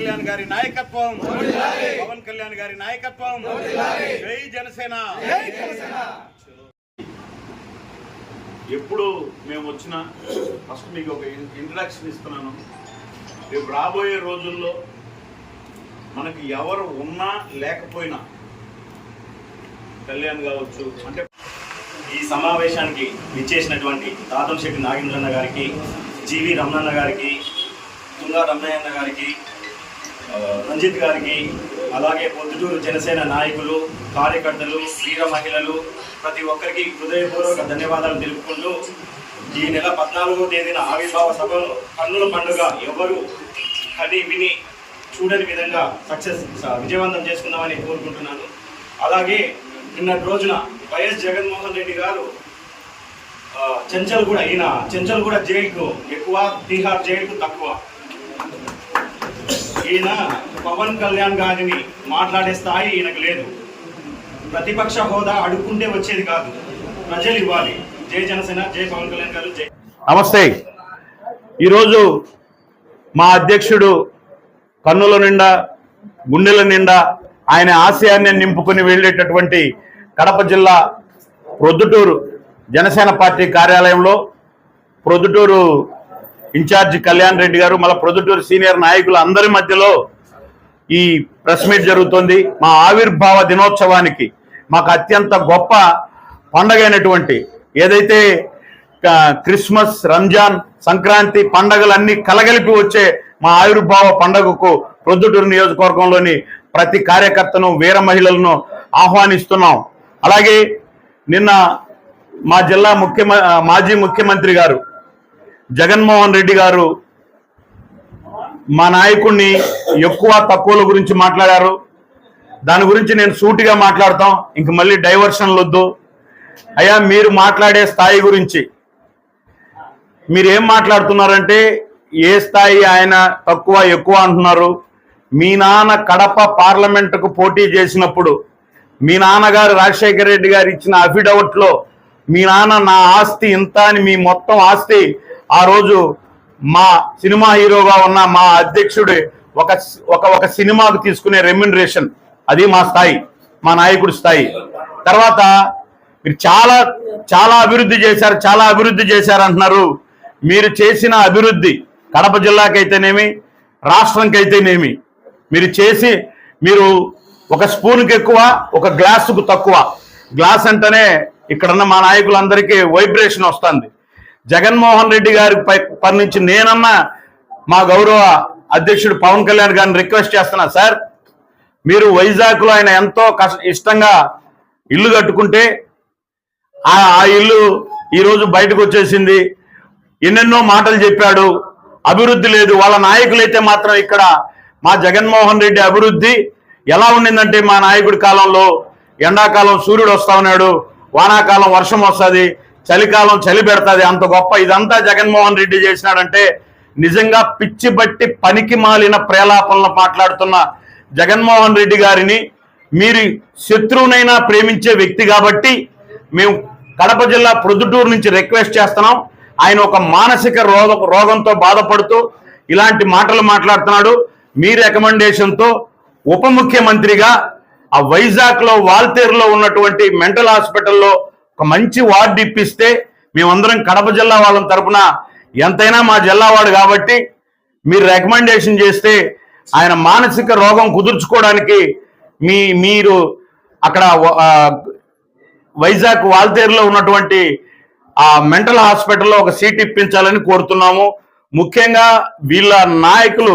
కళ్యాణ్ గారి నాయకత్వం. పవన్ కళ్యాణ్ గారి నాయకత్వం. జై జనసేన. ఎప్పుడు మేము వచ్చినా ఫస్ట్ మీకు ఒక ఇంట్రడక్షన్ ఇస్తున్నాను. రేపు రాబోయే రోజుల్లో మనకి ఎవరు ఉన్నా లేకపోయినా కళ్యాణ్ కావచ్చు అంటే ఈ సమావేశానికి విచ్చేసినటువంటి తాతంశెట్టి నాగేంద్రన్న గారికి జీవి రమణన్న గారికి తుంగా రమణయ్యన్న గారికి రంజిత్ గారికి అలాగే పొద్దుటూరు జనసేన నాయకులు కార్యకర్తలు వీర మహిళలు ప్రతి ఒక్కరికి హృదయపూర్వక ధన్యవాదాలు తెలుపుకుంటూ ఈ నెల పద్నాలుగో తేదీన ఆవిర్భావ సభలో కన్నుల పండుగ ఎవరు కని విని చూడని విధంగా సక్సెస్ విజయవంతం చేసుకుందామని కోరుకుంటున్నాను. అలాగే నిన్నటి రోజున వైఎస్ జగన్మోహన్ రెడ్డి గారు చెంచల్ కూడా ఈయన చెంచల్ కూడా జైలుకు ఎక్కువ తీహార్ జైలుకు తక్కువ ఈయన పవన్ కళ్యాణ్ గారిని మాట్లాడే స్థాయి ఈయనకు లేదు. ప్రతిపక్ష హోదా అడుక్కుంటే వచ్చేది కాదు. ప్రజలు ఇవ్వాలి. జై జనసేన జై పవన్ కళ్యాణ్ గారు జై నమస్తే. ఈరోజు మా అధ్యక్షుడు కన్నుల నిండా గుండెల నిండా ఆయన ఆశయాన్ని నింపుకుని వెళ్ళేటటువంటి కడప జిల్లా ప్రొద్దుటూరు జనసేన పార్టీ కార్యాలయంలో ప్రొద్దుటూరు ఇన్ఛార్జి కళ్యాణ్ రెడ్డి గారు మళ్ళీ ప్రొద్దుటూరు సీనియర్ నాయకులు అందరి మధ్యలో ఈ ప్రెస్ మీట్ జరుగుతుంది. మా ఆవిర్భావ దినోత్సవానికి మాకు అత్యంత గొప్ప పండగైనటువంటి ఏదైతే క్రిస్మస్ రంజాన్ సంక్రాంతి పండగలన్నీ కలగలిపి వచ్చే మా ఆవిర్భావ పండగకు ప్రొద్దుటూరు నియోజకవర్గంలోని ప్రతి కార్యకర్తను వీర మహిళలను ఆహ్వానిస్తున్నాం. అలాగే నిన్న మా జిల్లా ముఖ్యమ మాజీ ముఖ్యమంత్రి గారు జగన్మోహన్ రెడ్డి గారు మా నాయకుడిని ఎక్కువ తక్కువల గురించి మాట్లాడారు. దాని గురించి నేను సూటిగా మాట్లాడతాం. ఇంక మళ్ళీ డైవర్షన్లు వద్దు. అయ్యా మీరు మాట్లాడే స్థాయి గురించి. మీరు ఏం మాట్లాడుతున్నారంటే ఏ స్థాయి ఆయన తక్కువ ఎక్కువ అంటున్నారు. మీ నాన్న కడప పార్లమెంటుకు పోటీ చేసినప్పుడు మీ నాన్నగారు రాజశేఖర రెడ్డి గారు ఇచ్చిన అఫిడవిట్లో మీ నాన్న నా ఆస్తి ఇంత అని మీ మొత్తం ఆస్తి ఆ రోజు మా సినిమా హీరోగా ఉన్న మా అధ్యక్షుడు ఒక ఒక ఒక సినిమాకు తీసుకునే రెమ్యునరేషన్ అది మా స్థాయి మా నాయకుడి స్థాయి. తర్వాత మీరు చాలా చాలా అభివృద్ధి చేశారు చాలా అభివృద్ధి చేశారు అంటున్నారు. మీరు చేసిన అభివృద్ధి కడప జిల్లాకైతేనేమి రాష్ట్రంకైతేనేమి మీరు చేసి మీరు ఒక స్పూన్కి ఎక్కువ ఒక గ్లాసుకు తక్కువ. గ్లాస్ అంటేనే ఇక్కడున్న మా నాయకులందరికీ వైబ్రేషన్ వస్తుంది. జగన్మోహన్ రెడ్డి గారి పై నుంచి నేనన్నా మా గౌరవ అధ్యక్షుడు పవన్ కళ్యాణ్ గారిని రిక్వెస్ట్ చేస్తున్నా. సార్ మీరు వైజాగ్లో ఆయన ఎంతో కష్ట ఇష్టంగా ఇల్లు కట్టుకుంటే ఆ ఆ ఇల్లు ఈరోజు బయటకు వచ్చేసింది. ఎన్నెన్నో మాటలు చెప్పాడు. అభివృద్ధి లేదు. వాళ్ళ నాయకులైతే మాత్రం ఇక్కడ మా జగన్మోహన్ రెడ్డి అభివృద్ధి ఎలా ఉండిందంటే మా నాయకుడి కాలంలో ఎండాకాలం సూర్యుడు వస్తా ఉన్నాడు. వానాకాలం వర్షం వస్తుంది. చలికాలం చలి పెడుతుంది. అంత గొప్ప ఇదంతా జగన్మోహన్ రెడ్డి చేసినాడంటే నిజంగా పిచ్చి బట్టి పనికి మాలిన ప్రేలాపనలు మాట్లాడుతున్న జగన్మోహన్ రెడ్డి గారిని మీరు శత్రువునైనా ప్రేమించే వ్యక్తి కాబట్టి మేము కడప జిల్లా ప్రొద్దుటూరు నుంచి రిక్వెస్ట్ చేస్తున్నాం. ఆయన ఒక మానసిక రోగ రోగంతో బాధపడుతూ ఇలాంటి మాటలు మాట్లాడుతున్నాడు. మీ రికమెండేషన్తో ఉప ముఖ్యమంత్రిగా ఆ వైజాగ్లో వాల్తేరులో ఉన్నటువంటి మెంటల్ హాస్పిటల్లో ఒక మంచి వార్డు ఇప్పిస్తే మేమందరం కడప జిల్లా వాళ్ళ తరపున ఎంతైనా మా జిల్లా వాడు కాబట్టి మీరు రికమెండేషన్ చేస్తే ఆయన మానసిక రోగం కుదుర్చుకోవడానికి మీ మీరు అక్కడ వైజాగ్ వాల్తేరులో ఉన్నటువంటి ఆ మెంటల్ హాస్పిటల్లో ఒక సీట్ ఇప్పించాలని కోరుతున్నాము. ముఖ్యంగా వీళ్ళ నాయకులు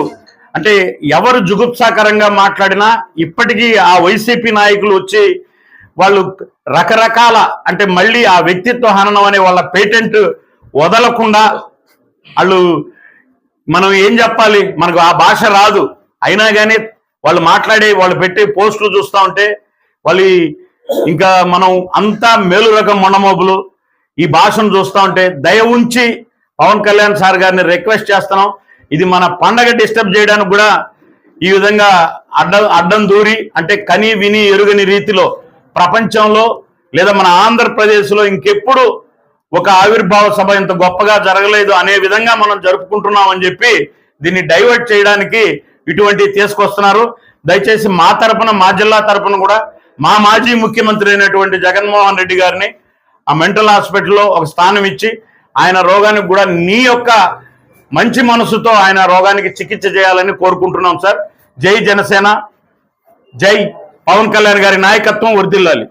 అంటే ఎవరు జుగుప్సాకరంగా మాట్లాడినా ఇప్పటికీ ఆ వైసీపీ నాయకులు వచ్చి వాళ్ళు రకరకాల అంటే మళ్ళీ ఆ వ్యక్తిత్వ హననం అనే వాళ్ళ పేటెంట్ వదలకుండా వాళ్ళు మనం ఏం చెప్పాలి? మనకు ఆ భాష రాదు. అయినా కానీ వాళ్ళు మాట్లాడే వాళ్ళు పెట్టే పోస్టులు చూస్తూ ఉంటే వాళ్ళు ఇంకా మనం అంతా మేలు రకం మొండమోపులు ఈ భాషను చూస్తూ ఉంటే దయ ఉంచి పవన్ కళ్యాణ్ సార్ గారిని రిక్వెస్ట్ చేస్తున్నాం. ఇది మన పండగ డిస్టర్బ్ చేయడానికి కూడా ఈ విధంగా అడ్డం అడ్డం దూరి అంటే కని విని ఎరుగని రీతిలో ప్రపంచంలో లేదా మన ఆంధ్రప్రదేశ్లో ఇంకెప్పుడు ఒక ఆవిర్భావ సభ ఇంత గొప్పగా జరగలేదు అనే విధంగా మనం జరుపుకుంటున్నాం అని చెప్పి దీన్ని డైవర్ట్ చేయడానికి ఇటువంటివి తీసుకొస్తున్నారు. దయచేసి మా తరపున మా జిల్లా తరపున కూడా మా మాజీ ముఖ్యమంత్రి అయినటువంటి జగన్మోహన్ రెడ్డి గారిని ఆ మెంటల్ హాస్పిటల్లో ఒక స్థానం ఇచ్చి ఆయన రోగానికి కూడా నీ యొక్క మంచి మనసుతో ఆయన రోగానికి చికిత్స చేయాలని కోరుకుంటున్నాం సార్. జై జనసేన. జై పవన్ కళ్యాణ్ గారి నాయకత్వం వర్దిల్లాలి.